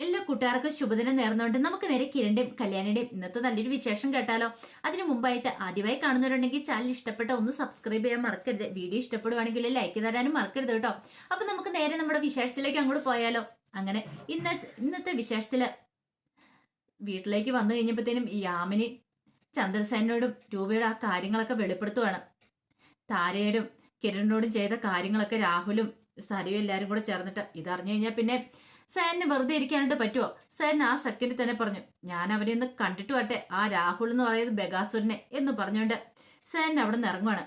എല്ലാ കൂട്ടുകാർക്കും ശുഭദിനം നേർന്നുകൊണ്ട് നമുക്ക് നേരെ കിരണിന്റെയും കല്യാണിന്റെയും ഇന്നത്തെ നല്ലൊരു വിശേഷം കേട്ടാലോ. അതിനു മുമ്പായിട്ട് ആദ്യമായി കാണുന്നവരുണ്ടെങ്കിൽ ചാനൽ ഇഷ്ടപ്പെട്ട ഒന്ന് സബ്സ്ക്രൈബ് ചെയ്യാൻ മറക്കരുത്. വീഡിയോ ഇഷ്ടപ്പെടുവാണെങ്കിൽ ലൈക്ക് തരാനും മറക്കരുത് കേട്ടോ. അപ്പൊ നമുക്ക് നേരെ നമ്മുടെ വിശേഷത്തിലേക്ക് അങ്ങോട്ട് പോയാലോ. അങ്ങനെ ഇന്ന ഇന്നത്തെ വിശേഷത്തിൽ വീട്ടിലേക്ക് വന്നു കഴിഞ്ഞപ്പോഴത്തേനും യാമിനി ചന്ദ്രസേനോടും രൂപയുടെ ആ കാര്യങ്ങളൊക്കെ വെളിപ്പെടുത്തുവാണ്. താരയോടും കിരണിനോടും ചെയ്ത കാര്യങ്ങളൊക്കെ രാഹുലും സരയും എല്ലാരും കൂടെ ചേർന്നിട്ട് ഇതറിഞ്ഞു കഴിഞ്ഞാൽ പിന്നെ സേനെ വെറുതെ ഇരിക്കാനായിട്ട് പറ്റുമോ സേൻ ആ സെക്കൻഡിൽ തന്നെ പറഞ്ഞു ഞാൻ അവനെ ഒന്ന് കണ്ടിട്ട് വട്ടെ ആ രാഹുൽ എന്ന് പറയുന്നത് ബഗാസുരനെ എന്ന് പറഞ്ഞുകൊണ്ട് സേൻ അവിടെ നിന്ന് ഇറങ്ങുവാണ്.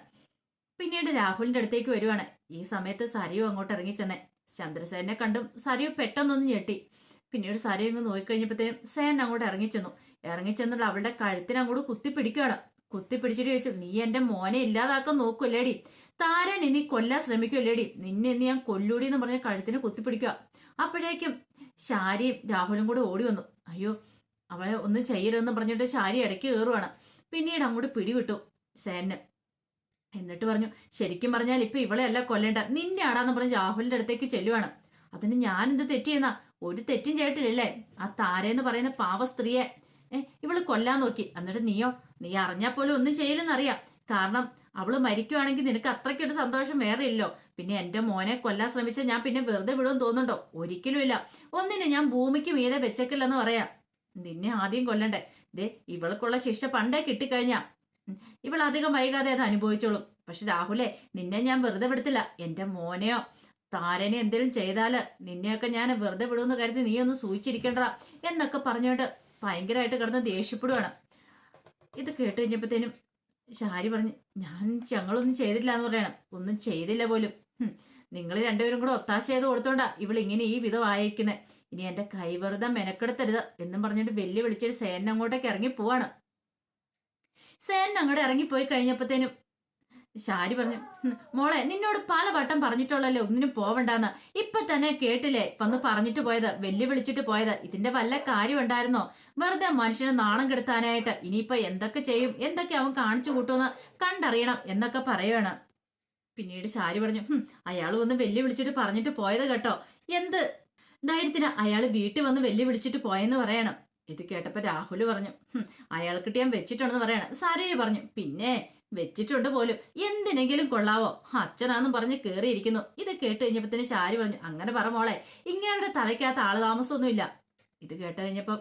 പിന്നീട് രാഹുലിന്റെ അടുത്തേക്ക് വരുവാണ്. ഈ സമയത്ത് സരിയു അങ്ങോട്ട് ഇറങ്ങിച്ചെന്നെ ചന്ദ്രസേനെ കണ്ടും സരിയു പെട്ടെന്നൊന്ന് ഞെട്ടി. പിന്നീട് സരിയു അങ്ങ് നോക്കിക്കഴിഞ്ഞപ്പോഴത്തേനും സേൻ അങ്ങോട്ട് ഇറങ്ങിച്ചെന്നു ഇറങ്ങിച്ചെന്നിട്ട് അവളുടെ കഴുത്തിന് അങ്ങോട്ട് കുത്തിപ്പിടിക്കുകയാണ് കുത്തിപ്പിടിച്ചിട്ട് ചോദിച്ചു നീ എന്റെ മോനെ ഇല്ലാതാക്കാൻ നോക്കൂല്ലേടി താരൻ ഇനി കൊല്ലാൻ ശ്രമിക്കൂല്ലേടി നിന്നെ ഇന്ന് ഞാൻ കൊല്ലൂടി എന്ന് പറഞ്ഞ കഴുത്തിന് കുത്തിപ്പിടിക്കുക അപ്പോഴേക്കും ശാരിയും രാഹുലും കൂടെ ഓടി വന്നു. അയ്യോ അവളെ ഒന്നും ചെയ്യരുതെന്ന് പറഞ്ഞിട്ട് ശാരി ഇടയ്ക്ക് കയറുവാണ്. പിന്നീട് അങ്ങോട്ട് പിടിവിട്ടു സേനെ എന്നിട്ട് പറഞ്ഞു ശരിക്കും പറഞ്ഞാൽ ഇപ്പൊ ഇവളെ അല്ല കൊല്ലേണ്ട നിന്നെയാടാന്ന് പറഞ്ഞ് രാഹുലിന്റെ അടുത്തേക്ക് ചെല്ലുവാണ്. അതിന് ഞാൻ എന്ത് തെറ്റിയെന്നാ ഒരു തെറ്റും ചെയ്തിട്ടില്ലല്ലേ? ആ താരെന്ന് പറയുന്ന പാവ സ്ത്രീയെ. ഏഹ് ഇവൾ കൊല്ലാൻ നോക്കി. എന്നിട്ട് നീയോ? നീ അറിഞ്ഞാൽ പോലും ഒന്നും ചെയ്യില്ലെന്നറിയാം. കാരണം അവൾ മരിക്കുവാണെങ്കിൽ നിനക്ക് അത്രയ്ക്കൊരു സന്തോഷം വേറെ ഇല്ലോ. പിന്നെ എന്റെ മോനെ കൊല്ലാൻ ശ്രമിച്ച ഞാൻ പിന്നെ വെറുതെ വിടുമെന്ന് തോന്നുന്നുണ്ടോ? ഒരിക്കലും ഇല്ല. ഒന്നിനെ ഞാൻ ഭൂമിക്ക് മീതെ വെച്ചേക്കില്ലെന്ന് പറയാം. നിന്നെ ആദ്യം കൊല്ലണ്ടേ. ദേ ഇവൾക്കുള്ള ശിക്ഷ പണ്ടേ കിട്ടിക്കഴിഞ്ഞാ. ഇവൾ അധികം വൈകാതെ അത് അനുഭവിച്ചോളും. പക്ഷെ രാഹുലെ നിന്നെ ഞാൻ വെറുതെ വിടത്തില്ല. എന്റെ മോനെയോ താരനെ എന്തെങ്കിലും ചെയ്താൽ നിന്നെയൊക്കെ ഞാൻ വെറുതെ വിടുമെന്ന് കരുതി നീ ഒന്ന് സൂചിച്ചിരിക്കണ്ട എന്നൊക്കെ പറഞ്ഞുകൊണ്ട് ഭയങ്കരമായിട്ട് കിടന്ന് ദേഷ്യപ്പെടുവാണ്. ഇത് കേട്ട് കഴിഞ്ഞപ്പോഴത്തേനും ഷാരി പറഞ്ഞു ഞാൻ ഞങ്ങളൊന്നും ചെയ്തില്ല എന്ന് പറയണം. ഒന്നും ചെയ്തില്ല പോലും. നിങ്ങൾ രണ്ടുപേരും കൂടെ ഒത്താശ ചെയ്ത് കൊടുത്തോണ്ടാ ഇവൾ ഇങ്ങനെ ഈ വിധം ആയിരിക്കുന്നത് ഇനി എന്റെ കൈവെറുതെ മെനക്കെടുത്തരുത് എന്നും പറഞ്ഞിട്ട് വെല്ലു വിളിച്ചൊരു സേന അങ്ങോട്ടേക്ക് ഇറങ്ങി പോവാണ്. സേന അങ്ങോട്ട് ഇറങ്ങിപ്പോയി കഴിഞ്ഞപ്പോഴത്തേനും ഷാരി പറഞ്ഞു മോളെ നിന്നോട് പല വട്ടം പറഞ്ഞിട്ടുള്ളല്ലോ ഒന്നിനും പോവണ്ടെന്ന്. ഇപ്പൊ തന്നെ കേട്ടില്ലേ? വന്ന് പറഞ്ഞിട്ട് പോയത് വെല്ലുവിളിച്ചിട്ട് പോയത്. ഇതിന്റെ വല്ല കാര്യം ഉണ്ടായിരുന്നോ വെറുതെ മനുഷ്യനെ നാണം കെടുത്താനായിട്ട് ഇനിയിപ്പൊ എന്തൊക്കെ ചെയ്യും? എന്തൊക്കെ അവൻ കാണിച്ചു കൂട്ടുമെന്ന് കണ്ടറിയണം എന്നൊക്കെ പറയുവാണ്. പിന്നീട് ഷാരി പറഞ്ഞു "ഹും, അയാൾ വന്ന് വെല്ലുവിളിച്ചിട്ട് പറഞ്ഞിട്ട് പോയത് കേട്ടോ. എന്ത് ധൈര്യത്തിന് അയാൾ വീട്ടിൽ വന്ന് വെല്ലുവിളിച്ചിട്ട് പോയെന്ന് പറയണം. ഇത് കേട്ടപ്പോ രാഹുൽ പറഞ്ഞു അയാൾക്ക് ഞാൻ വെച്ചിട്ടുണ്ടെന്ന് പറയണം. സാരയെ പറഞ്ഞു പിന്നെ വെച്ചിട്ടുണ്ട് പോലും. എന്തിനെങ്കിലും കൊള്ളാവോ? അച്ഛനാന്നും പറഞ്ഞ് കേറിയിരിക്കുന്നു. ഇത് കേട്ട് കഴിഞ്ഞപ്പോ തന്നെ ശാരി പറഞ്ഞു അങ്ങനെ പറ മോളെ ഇങ്ങനെ തലയ്ക്കകത്ത് ആൾ താമസമൊന്നുമില്ല. ഇത് കേട്ട് കഴിഞ്ഞപ്പോ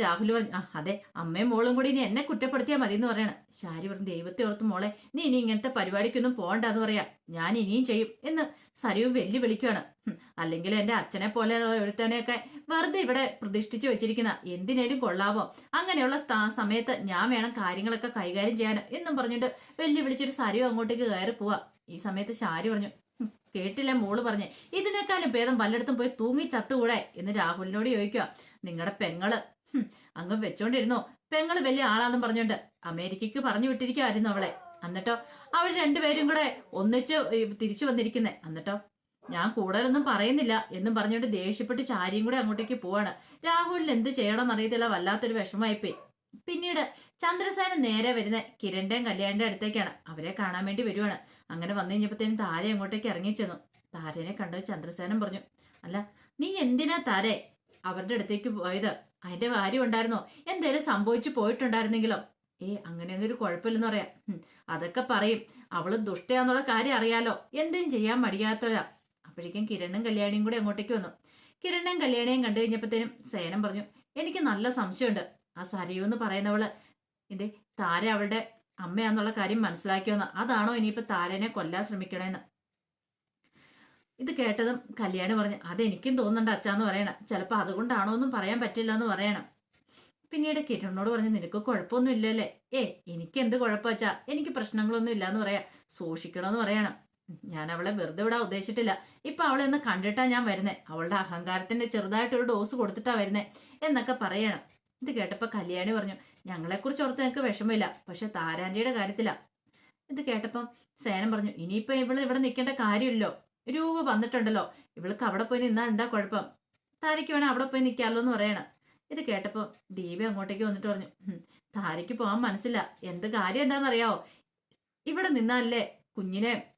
രാഹുൽ പറഞ്ഞു ആ അതെ അമ്മയും മോളും കൂടി ഇനി എന്നെ കുറ്റപ്പെടുത്തിയാൽ മതി എന്ന് പറയണം. ശാരി പറഞ്ഞു ദൈവത്തെ ഓർത്ത് മോളെ നീ ഇനി ഇങ്ങനത്തെ പരിപാടിക്കൊന്നും പോകണ്ടെന്ന് പറയാ. ഞാൻ ഇനിയും ചെയ്യും എന്ന് സരിയും വെല്ലു വിളിക്കുകയാണ് ഹും, അല്ലെങ്കിൽ എന്റെ അച്ഛനെ പോലെ ഒരുത്തനെയൊക്കെ വെറുതെ ഇവിടെ പ്രതിഷ്ഠിച്ചു വെച്ചിരിക്കുന്ന എന്തിനേലും കൊള്ളാവോ? അങ്ങനെയുള്ള സമയത്ത് ഞാൻ വേണം കാര്യങ്ങളൊക്കെ കൈകാര്യം ചെയ്യാൻ എന്നും പറഞ്ഞിട്ട് വെല്ലു വിളിച്ചൊരു സരിയും അങ്ങോട്ടേക്ക് കയറി പോവാ. ഈ സമയത്ത് ശാരി പറഞ്ഞു കേട്ടില്ല മോൾ പറഞ്ഞേ? ഇതിനേക്കാളും ഭേദം പലയിടത്തും പോയി തൂങ്ങി ചത്തുകൂടെ? എന്ന് രാഹുലിനോട് ചോദിക്കുക നിങ്ങളുടെ പെങ്ങൾ അങ്ങ് വെച്ചോണ്ടിരുന്നോ? പെങ്ങൾ വലിയ ആളാന്നും പറഞ്ഞോണ്ട് അമേരിക്കക്ക് പറഞ്ഞു വിട്ടിരിക്കുമായിരുന്നു അവളെ. എന്നിട്ടോ അവർ രണ്ടുപേരും കൂടെ ഒന്നിച്ച് തിരിച്ചു വന്നിരിക്കുന്നേ. എന്നിട്ടോ ഞാൻ കൂടുതലൊന്നും പറയുന്നില്ല എന്നും പറഞ്ഞുകൊണ്ട് ദേഷ്യപ്പെട്ട് ചാരിയും കൂടെ അങ്ങോട്ടേക്ക് പോവാണ്. രാഹുലിന് എന്ത് ചെയ്യണമെന്ന് അറിയത്തില്ല വല്ലാത്തൊരു വിഷമമായിപ്പോയി. പിന്നീട് ചന്ദ്രസേന നേരെ വരുന്ന കിരണിന്റെയും കല്യാണിന്റെ അടുത്തേക്കാണ്. അവരെ കാണാൻ വേണ്ടി വരുവാണ്. അങ്ങനെ വന്നു കഴിഞ്ഞപ്പോഴത്തേനും താര അങ്ങോട്ടേക്ക് ഇറങ്ങി ചെന്നു. താരനെ കണ്ടത് ചന്ദ്രസേനൻ പറഞ്ഞു അല്ല നീ എന്തിനാ താരെ അവരുടെ അടുത്തേക്ക് പോയത്? അതിന്റെ കാര്യം ഉണ്ടായിരുന്നോ? എന്തേലും സംഭവിച്ചു പോയിട്ടുണ്ടായിരുന്നെങ്കിലോ? ഏ അങ്ങനെയൊന്നും ഒരു കുഴപ്പമില്ലെന്ന് പറയാം. അതൊക്കെ പറയും. അവൾ ദുഷ്ടയാന്നുള്ള കാര്യം അറിയാലോ. എന്തും ചെയ്യാൻ മടിയാത്തവരാ. അപ്പോഴേക്കും കിരണും കല്യാണിയും കൂടെ അങ്ങോട്ടേക്ക് വന്നു. കിരണും കല്യാണിയും കണ്ടു കഴിഞ്ഞപ്പോഴത്തേനും സേനം പറഞ്ഞു എനിക്ക് നല്ല സംശയമുണ്ട്. ആ സരയു എന്ന് പറയുന്നവൾ ഇത് താര അവളുടെ അമ്മയാന്നുള്ള കാര്യം മനസ്സിലാക്കിയോന്ന്. അതാണോ ഇനിയിപ്പോ താരനെ കൊല്ലാൻ ശ്രമിക്കണേന്ന്? ഇത് കേട്ടതും കല്യാണി പറഞ്ഞു അതെനിക്കും തോന്നുന്നുണ്ട് അച്ഛാന്ന് പറയണം. ചിലപ്പോ അതുകൊണ്ടാണോ എന്നും പറയാൻ പറ്റില്ല എന്ന് പറയണം. പിന്നീട് കിരണോട് പറഞ്ഞു നിനക്ക് കുഴപ്പമൊന്നും ഇല്ലല്ലേ? ഏ എനിക്ക് എന്ത് കുഴപ്പച്ചാ എനിക്ക് പ്രശ്നങ്ങളൊന്നും ഇല്ലാന്ന് പറയാ. സൂക്ഷിക്കണമെന്ന് പറയണം. ഞാൻ അവളെ വെറുതെ വിടാൻ ഉദ്ദേശിച്ചിട്ടില്ല. ഇപ്പൊ അവളെ ഒന്ന് കണ്ടിട്ടാ ഞാൻ വരുന്നേ. അവളുടെ അഹങ്കാരത്തിന്റെ ചെറുതായിട്ടൊരു ഡോസ് കൊടുത്തിട്ടാ വരുന്നേ എന്നൊക്കെ പറയണം. ഇത് കേട്ടപ്പോ കല്യാണി പറഞ്ഞു ഞങ്ങളെ കുറിച്ച് ഓർത്ത് ഞങ്ങൾക്ക് വിഷമമില്ല പക്ഷെ താരാന്റിയുടെ കാര്യത്തിലാ. ഇത് കേട്ടപ്പം സേനം പറഞ്ഞു ഇനിയിപ്പോ ഇവൾ ഇവിടെ നിൽക്കേണ്ട കാര്യമില്ലല്ലോ. രൂപ വന്നിട്ടുണ്ടല്ലോ. ഇവൾക്ക് അവിടെ പോയി നിന്നാൽ എന്താ കുഴപ്പം? താരയ്ക്ക് വേണം അവിടെ പോയി നിൽക്കാമല്ലോ എന്ന് പറയണം. ഇത് കേട്ടപ്പോ ദീപ അങ്ങോട്ടേക്ക് വന്നിട്ട് പറഞ്ഞു "ഹും, താരയ്ക്ക് പോകാൻ മനസ്സില്ല. എന്ത് കാര്യം എന്താണെന്നറിയാവോ? ഇവിടെ നിന്നാലേ കുഞ്ഞിനെ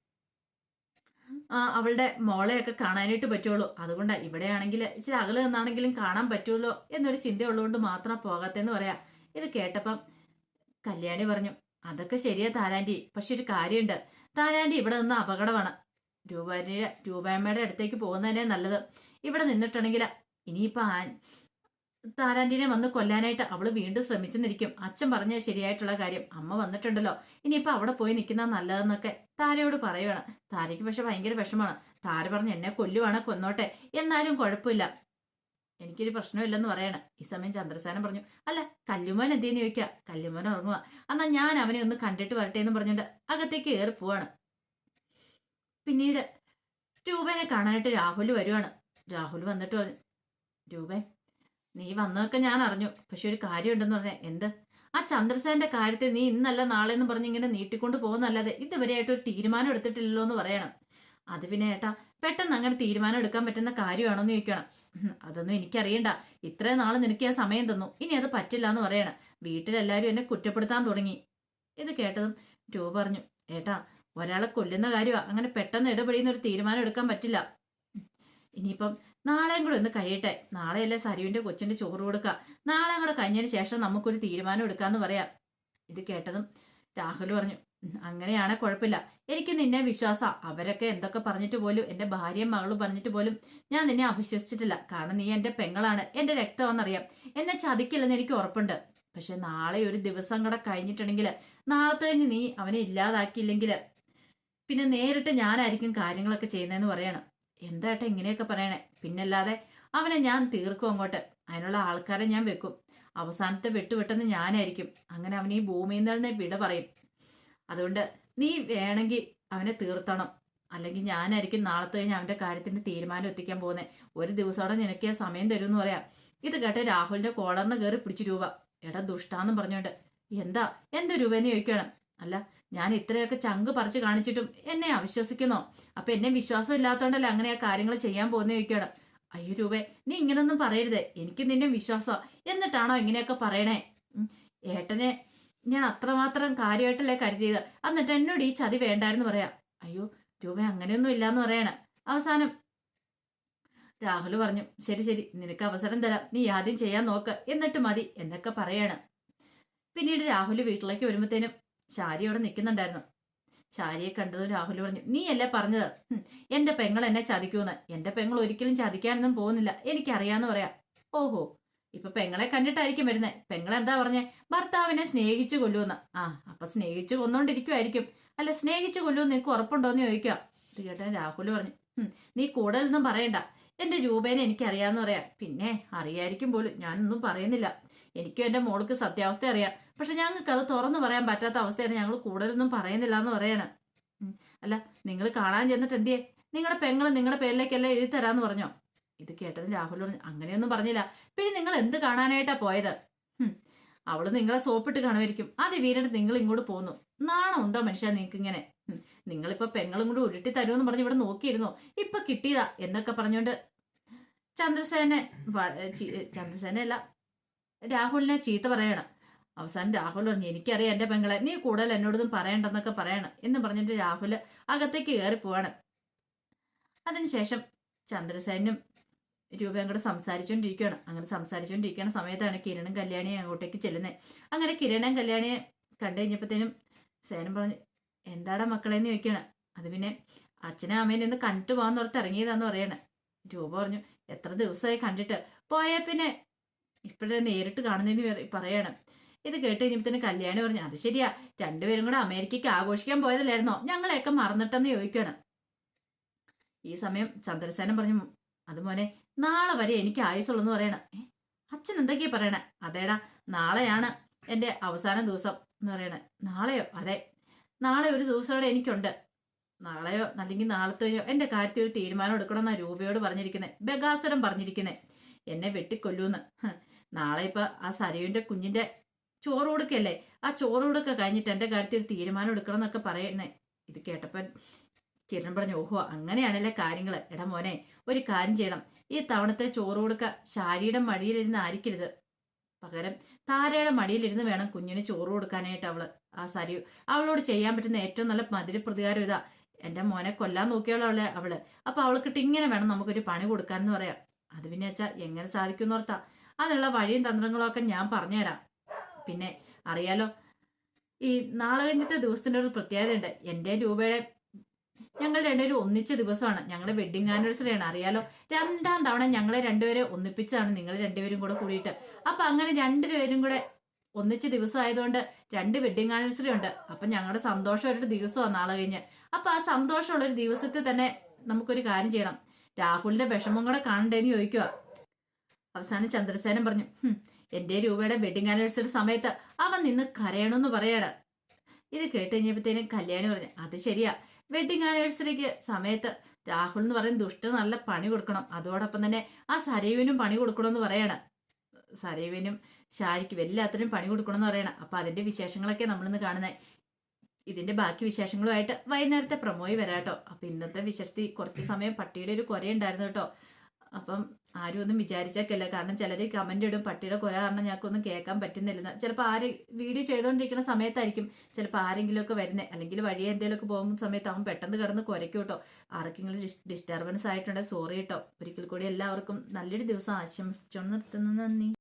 അവളുടെ മോളെയൊക്കെ കാണാനായിട്ട് പറ്റുള്ളൂ. അതുകൊണ്ടാ ഇവിടെയാണെങ്കിൽ ഇച്ചിരി അകലെ നിന്നാണെങ്കിലും കാണാൻ പറ്റുള്ളൂ എന്നൊരു ചിന്ത ഉള്ളതുകൊണ്ട് മാത്രം പോകാത്തെന്ന് പറയാ. ഇത് കേട്ടപ്പം കല്യാണി പറഞ്ഞു അതൊക്കെ ശരിയാ താരാന്റി പക്ഷെ ഒരു കാര്യമുണ്ട്. താരാന്റി ഇവിടെ നിന്ന് അപകടമാണ്. രൂപയുടെ രൂപാമ്മയുടെ അടുത്തേക്ക് പോകുന്നതന്നെ നല്ലത്. ഇവിടെ നിന്നിട്ടുണ്ടെങ്കിൽ ഇനിയിപ്പോ ആ താരാന്റിനെ വന്ന് കൊല്ലാനായിട്ട് അവൾ വീണ്ടും ശ്രമിച്ചെന്നിരിക്കും. അച്ഛൻ പറഞ്ഞ ശരിയായിട്ടുള്ള കാര്യം അമ്മ വന്നിട്ടുണ്ടല്ലോ. ഇനിയിപ്പോ അവിടെ പോയി നിൽക്കുന്ന നല്ലതെന്നൊക്കെ താരയോട് പറയുവാണ്. താരയ്ക്ക് പക്ഷെ ഭയങ്കര വിഷമാണ് താര പറഞ്ഞ് എന്നെ കൊല്ലുവാണ് കൊന്നോട്ടെ. എന്നാലും കുഴപ്പമില്ല. എനിക്കൊരു പ്രശ്നമില്ലെന്ന് പറയണം. ഈ സമയം ചന്ദ്രസേനൻ പറഞ്ഞു അല്ല കല്ലുമോൻ എന്തേന്ന് ചോദിക്കുക കല്ലുമോൻ ഉറങ്ങുക എന്നാ ഞാൻ അവനെ ഒന്ന് കണ്ടിട്ട് വരട്ടെ എന്ന് പറഞ്ഞുകൊണ്ട് അകത്തേക്ക് ഏറി പോവാണ്. പിന്നീട് രൂപനെ കാണാനായിട്ട് രാഹുൽ വരുവാണ്. രാഹുൽ വന്നിട്ട് പറഞ്ഞു രൂപൻ നീ വന്നതൊക്കെ ഞാൻ അറിഞ്ഞു. പക്ഷെ ഒരു കാര്യമുണ്ടെന്ന് പറഞ്ഞേ എന്ത്? ആ ചന്ദ്രസേന്റെ കാര്യത്തെ നീ ഇന്നല്ല നാളെ എന്ന് പറഞ്ഞ് ഇങ്ങനെ നീട്ടിക്കൊണ്ട് പോകുന്നല്ലാതെ ഇതുവരെയായിട്ട് ഒരു തീരുമാനം എടുത്തിട്ടില്ലല്ലോ എന്ന് പറയണം. അത് പിന്നെ ഏട്ടാ പെട്ടെന്ന് അങ്ങനെ തീരുമാനം എടുക്കാൻ പറ്റുന്ന കാര്യമാണോന്ന് ചോദിക്കണം. അതൊന്നും എനിക്കറിയണ്ട. ഇത്രയും നാൾ നിനക്ക് ആ സമയം തന്നു. ഇനി അത് പറ്റില്ല എന്ന് പറയണം. വീട്ടിലെല്ലാവരും എന്നെ കുറ്റപ്പെടുത്താൻ തുടങ്ങി. ഇത് കേട്ടതും രൂപ പറഞ്ഞു ഏട്ടാ ഒരാളെ കൊല്ലുന്ന കാര്യമാ. അങ്ങനെ പെട്ടെന്ന് ഇടപെടിയുന്ന ഒരു തീരുമാനം എടുക്കാൻ പറ്റില്ല. ഇനിയിപ്പം നാളെയും കൂടെ ഒന്ന് കഴിയട്ടെ. നാളെയല്ലേ സരുവിന്റെ കൊച്ചിന്റെ ചോറ് കൊടുക്കാം. നാളെ കൂടെ കഴിഞ്ഞതിന് ശേഷം നമുക്കൊരു തീരുമാനം എടുക്കാന്ന് പറയാം. ഇത് കേട്ടതും രാഹുൽ പറഞ്ഞു "ഉം, അങ്ങനെയാണെ കുഴപ്പമില്ല. എനിക്ക് നിന്നെ വിശ്വാസ. അവരൊക്കെ എന്തൊക്കെ പറഞ്ഞിട്ട് പോലും എന്റെ ഭാര്യയും മകളും പറഞ്ഞിട്ട് പോലും ഞാൻ നിന്നെ അവിശ്വസിച്ചിട്ടില്ല. കാരണം നീ എന്റെ പെങ്ങളാണ്. എന്റെ രക്തമാണെന്നറിയാം. എന്നെ ചതിക്കില്ലെന്ന് എനിക്ക് ഉറപ്പുണ്ട്. പക്ഷെ നാളെ ഒരു ദിവസം കൂടെ കഴിഞ്ഞിട്ടുണ്ടെങ്കിൽ നാളത്തെ നീ അവനെ ഇല്ലാതാക്കിയില്ലെങ്കിൽ പിന്നെ നേരിട്ട് ഞാനായിരിക്കും കാര്യങ്ങളൊക്കെ ചെയ്യുന്നതെന്ന് പറയണം. എന്താട്ടെ ഇങ്ങനെയൊക്കെ പറയണേ? പിന്നല്ലാതെ അവനെ ഞാൻ തീർക്കും അങ്ങോട്ട്. അതിനുള്ള ആൾക്കാരെ ഞാൻ വെക്കും. അവസാനത്തെ വെട്ടുവെട്ടെന്ന് ഞാനായിരിക്കും. അങ്ങനെ അവൻ ഈ ഭൂമിയിൽ നിന്ന് വിട പറയും. അതുകൊണ്ട് നീ വേണമെങ്കിൽ അവനെ തീർത്തണം. അല്ലെങ്കിൽ ഞാനായിരിക്കും നാളത്തെ കഴിഞ്ഞ് അവന്റെ കാര്യത്തിന് തീരുമാനം എത്തിക്കാൻ പോകുന്നത് ഒരു ദിവസത്തോടെ നിനക്ക് സമയം തരുമെന്ന് പറയാം. ഇത് കേട്ട രാഹുലിന്റെ കോളറിന് കയറി പിടിച്ചു രൂപ. എടാ ദുഷ്ടാന്നും പറഞ്ഞുകൊണ്ട്. എന്താ? എന്ത് രൂപേനെ ചോദിക്കണം അല്ല ഞാൻ ഇത്രയൊക്കെ ചങ്ക് പറിച്ചു കാണിച്ചിട്ടും എന്നെ അവിശ്വസിക്കുന്നോ. അപ്പൊ എന്നെ വിശ്വാസം ഇല്ലാത്തോണ്ടല്ലേ അങ്ങനെ ആ കാര്യങ്ങൾ ചെയ്യാൻ പോകുന്ന ചോദിക്കണം അയ്യോ രൂപേ നീ ഇങ്ങനൊന്നും പറയരുത്. എനിക്ക് നിന്നെ വിശ്വാസം എന്നിട്ടാണോ ഇങ്ങനെയൊക്കെ പറയണേ? ഏട്ടനെ ഞാൻ അത്രമാത്രം കാര്യമായിട്ടല്ലേ കരുതിയത്. എന്നിട്ട് എന്നോട് ഈ ചതി വേണ്ടായിരുന്നു പറയാ. അയ്യോ രൂപ അങ്ങനെയൊന്നും ഇല്ലാന്ന് പറയണ. അവസാനം രാഹുൽ പറഞ്ഞു ശരി ശരി നിനക്ക് അവസരം തരാം. നീ ആദ്യം ചെയ്യാൻ നോക്ക്. എന്നിട്ട് മതി എന്നൊക്കെ പറയാണ്. പിന്നീട് രാഹുൽ വീട്ടിലേക്ക് വരുമ്പോഴത്തേനും ശാരി അവിടെ നിൽക്കുന്നുണ്ടായിരുന്നു ശാരിയെ കണ്ടതും രാഹുൽ പറഞ്ഞു നീ അല്ലേ പറഞ്ഞത് എന്റെ പെങ്ങൾ എന്നെ ചതിക്കൂന്ന് എന്റെ പെങ്ങൾ ഒരിക്കലും ചതിക്കാനൊന്നും പോകുന്നില്ല. എനിക്കറിയാന്ന് പറയാം. ഓഹോ ഇപ്പൊ പെങ്ങളെ കണ്ടിട്ടായിരിക്കും വരുന്നേ. പെങ്ങളെന്താ പറഞ്ഞേ? ഭർത്താവിനെ സ്നേഹിച്ചു കൊല്ലുമെന്ന്. ആ അപ്പൊ സ്നേഹിച്ചു കൊന്നോണ്ടിരിക്കുമായിരിക്കും അല്ല സ്നേഹിച്ചു കൊല്ലുമെന്ന് നിനക്ക് ഉറപ്പുണ്ടോന്ന് ചോദിക്കാം. ഇത് രാഹുൽ പറഞ്ഞു നീ കൂടുതലൊന്നും പറയണ്ട. എന്റെ രൂപേനെ എനിക്കറിയാന്ന് പറയാം. പിന്നെ അറിയായിരിക്കും പോലും. ഞാനൊന്നും പറയുന്നില്ല. എനിക്കും എന്റെ മോൾക്ക് സത്യാവസ്ഥ അറിയാം. പക്ഷെ ഞങ്ങൾക്ക് അത് തുറന്നു പറയാൻ പറ്റാത്ത അവസ്ഥയാണ് ഞങ്ങൾ കൂടുതലൊന്നും പറയുന്നില്ല എന്ന് പറയാണ്. അല്ല നിങ്ങൾ കാണാൻ ചെന്നിട്ട് എന്തിയേ? നിങ്ങളുടെ പെങ്ങൾ നിങ്ങളുടെ പേരിലേക്കെല്ലാം എഴുതി തരാന്ന് പറഞ്ഞോ? ഇത് കേട്ടത് പറഞ്ഞു അങ്ങനെയൊന്നും പറഞ്ഞില്ല. പിന്നെ നിങ്ങൾ എന്ത് കാണാനായിട്ടാ പോയത്? അവൾ നിങ്ങളെ സോപ്പിട്ട് കാണുമായിരിക്കും. അത് വീരണ്ട് നിങ്ങൾ ഇങ്ങോട്ട് പോന്നു. നാണം ഉണ്ടോ മനുഷ്യ നിങ്ങൾക്ക് ഇങ്ങനെ നിങ്ങളിപ്പോ പെങ്ങളും കൂടി ഉരുട്ടി തരുമെന്ന് പറഞ്ഞ് ഇവിടെ നോക്കിയിരുന്നു? ഇപ്പൊ കിട്ടിയതാ എന്നൊക്കെ പറഞ്ഞുകൊണ്ട് ചന്ദ്രസേനെ ചന്ദ്രസേന അല്ല രാഹുലിനെ ചീത്ത പറയണം. അവസാനം രാഹുൽ പറഞ്ഞു എനിക്കറിയാം എന്റെ പെങ്ങളെ നീ കൂടുതൽ എന്നോടൊന്നും പറയണ്ടെന്നൊക്കെ പറയണം എന്ന് പറഞ്ഞിട്ട് രാഹുൽ അകത്തേക്ക് കയറി പോവാണ്. അതിനുശേഷം ചന്ദ്രസേനും രൂപയും കൂടെ സംസാരിച്ചുകൊണ്ടിരിക്കുകയാണ് അങ്ങനെ സംസാരിച്ചുകൊണ്ടിരിക്കുന്ന സമയത്താണ് കിരണും കല്യാണിയും അങ്ങോട്ടേക്ക് ചെല്ലുന്നത് അങ്ങനെ കിരണും കല്യാണിയെ കണ്ടു കഴിഞ്ഞപ്പോഴത്തേനും സേനം പറഞ്ഞു എന്താടാ മക്കളെന്ന് ചോദിക്കുകയാണ്. അത് പിന്നെ അച്ഛനും അമ്മേനെ ഒന്ന് കണ്ടിട്ട് പോകാൻ ഓർത്ത് ഇറങ്ങിയതാന്ന് പറയണേ. രൂപ പറഞ്ഞു എത്ര ദിവസമായി കണ്ടിട്ട്. പോയാൽ പിന്നെ ഇപ്പോഴേ നേരിട്ട് കാണുന്നതിന് പറ- പറയണം. ഇത് കേട്ട് കഴിഞ്ഞപ്പോഴത്തേന് കല്യാണി പറഞ്ഞു അത് ശരിയാ. രണ്ടുപേരും കൂടെ അമേരിക്കയ്ക്ക് ആഘോഷിക്കാൻ പോയതല്ലായിരുന്നോ? ഞങ്ങളെയൊക്കെ മറന്നിട്ടെന്ന് ചോദിക്കണം. ഈ സമയം ചന്ദ്രസേനൻ പറഞ്ഞു അത് മോനെ നാളെ വരെ എനിക്ക് ആയുസുള്ളെന്ന് പറയണം. അച്ഛൻ എന്തൊക്കെയാ പറയണേ? അതേടാ നാളെയാണ് എന്റെ അവസാന ദിവസം എന്ന് പറയണേ. നാളെയോ? അതെ. നാളെ ഒരു ദിവസം കൂടെ എനിക്കുണ്ട്. നാളെയോ അല്ലെങ്കിൽ നാളത്തെയോ എന്റെ കാര്യത്തിൽ ഒരു തീരുമാനം എടുക്കണമെന്നാണ് രൂപയോട് പറഞ്ഞിരിക്കുന്നത് ബഗാസുരം പറഞ്ഞിരിക്കുന്നത് എന്നെ വെട്ടിക്കൊല്ലൂന്ന്. നാളെ ഇപ്പൊ ആ സരയുവിന്റെ കുഞ്ഞിന്റെ ചോറ് കൊടുക്കല്ലേ? ആ ചോറ് കൊടുക്ക കഴിഞ്ഞിട്ട് എന്റെ കാര്യത്തിൽ തീരുമാനം എടുക്കണം എന്നൊക്കെ പറയുന്നേ. ഇത് കേട്ടപ്പൻ കിരൺ പറഞ്ഞു ഓഹോ അങ്ങനെയാണല്ലേ കാര്യങ്ങൾ എടാ മോനെ ഒരു കാര്യം ചെയ്യണം. ഈ തവണത്തെ ചോറ് കൊടുക്ക ശാരിയുടെ മടിയിലിരുന്ന് ആയിരിക്കരുത് പകരം താരയുടെ മടിയിലിരുന്ന് വേണം കുഞ്ഞിന് ചോറ് കൊടുക്കാനായിട്ട് അവൾ. ആ സാരി അവളോട് ചെയ്യാൻ പറ്റുന്ന ഏറ്റവും നല്ല മധുര പ്രതികാരം ഇതാ. എന്റെ മോനെ കൊല്ലാൻ നോക്കിയോളവളെ അവൾ അപ്പൊ അവൾക്കിട്ട് ഇങ്ങനെ വേണം നമുക്കൊരു പണി കൊടുക്കാനെന്ന് പറയാം. അത് പിന്നെ വെച്ചാൽ എങ്ങനെ സാധിക്കും ഓർത്താ. അതിനുള്ള വഴിയും തന്ത്രങ്ങളൊക്കെ ഞാൻ പറഞ്ഞുതരാം. പിന്നെ അറിയാലോ ഈ നാളകഞ്ചത്തെ ദിവസത്തിന്റെ ഒരു പ്രത്യേകതയുണ്ട്. എന്റെ രൂപയുടെ ഞങ്ങൾ രണ്ടുപേരും ഒന്നിച്ച ദിവസമാണ്. ഞങ്ങളുടെ വെഡിങ് ആനിവേഴ്സറി ആണ്. അറിയാലോ രണ്ടാം തവണ ഞങ്ങളെ രണ്ടുപേരെ ഒന്നിപ്പിച്ചാണ് നിങ്ങൾ രണ്ടുപേരും കൂടെ കൂടിയിട്ട്. അപ്പൊ അങ്ങനെ രണ്ടുപേരും കൂടെ ഒന്നിച്ച ദിവസം ആയതുകൊണ്ട് രണ്ട് വെഡിങ് ആനിവേഴ്സറി ഉണ്ട്. അപ്പൊ ഞങ്ങളുടെ സന്തോഷമായിട്ടൊരു ദിവസമാണ് നാളെ കഴിഞ്ഞ്. അപ്പൊ ആ സന്തോഷമുള്ള ഒരു ദിവസത്തിൽ തന്നെ നമുക്കൊരു കാര്യം ചെയ്യണം. രാഹുലിന്റെ വിഷമം കൂടെ കാണണ്ടേന്ന് ചോദിക്കുക അവസാനം ചന്ദ്രസേനൻ പറഞ്ഞു "ഹും, എന്റെ രൂപയുടെ വെഡിങ് ആനിവേഴ്സറി സമയത്ത് അവൻ നിന്ന് കരയണമെന്ന് പറയാണ്. ഇത് കേട്ട് കഴിഞ്ഞപ്പോഴത്തേനും കല്യാണി പറഞ്ഞു അത് ശരിയാ. വെഡിങ് ആനിവേഴ്സറിക്ക് സമയത്ത് രാഹുൽ എന്ന് പറയുന്ന ദുഷ്ട നല്ല പണി കൊടുക്കണം. അതോടൊപ്പം തന്നെ ആ സരയുവിനും പണി കൊടുക്കണമെന്ന് പറയാണ്. സരയുവിനും ഷാരിക്കും എല്ലാത്തിനും പണി കൊടുക്കണമെന്ന് പറയണം. അപ്പൊ അതിന്റെ വിശേഷങ്ങളൊക്കെ നമ്മളിന്ന് കാണുന്നത് ഇതിന്റെ ബാക്കി വിശേഷങ്ങളുമായിട്ട് വൈകുന്നേരത്തെ പ്രമോയി വരാട്ടോ. അപ്പൊ ഇന്നത്തെ വിശേഷത്തിൽ കുറച്ച് സമയം പട്ടിയുടെ ഒരു കുരയുണ്ടായിരുന്നു കേട്ടോ. അപ്പം ആരും ഒന്നും വിചാരിച്ചേക്കല്ല. കാരണം ചിലർ കമന്റ് ഇടും. പട്ടിയുടെ കൊല കാരണം ഞങ്ങൾക്കൊന്നും കേൾക്കാൻ പറ്റുന്നില്ലെന്ന്. ചിലപ്പോൾ ആര് വീഡിയോ ചെയ്തുകൊണ്ടിരിക്കുന്ന സമയത്തായിരിക്കും ചിലപ്പോൾ ആരെങ്കിലും ഒക്കെ വരുന്നത് അല്ലെങ്കിൽ വഴിയെ എന്തെങ്കിലുമൊക്കെ പോകുന്ന സമയത്ത് അവൻ പെട്ടെന്ന് കിടന്ന് കുരയ്ക്കും കേട്ടോ ആർക്കെങ്കിലും ഡിസ്റ്റർബൻസ് ആയിട്ടുണ്ടെങ്കിൽ സോറി കേട്ടോ ഒരിക്കൽ കൂടി എല്ലാവർക്കും നല്ലൊരു ദിവസം ആശംസിച്ചോണ്ട് നിർത്തുന്നു. നന്ദി.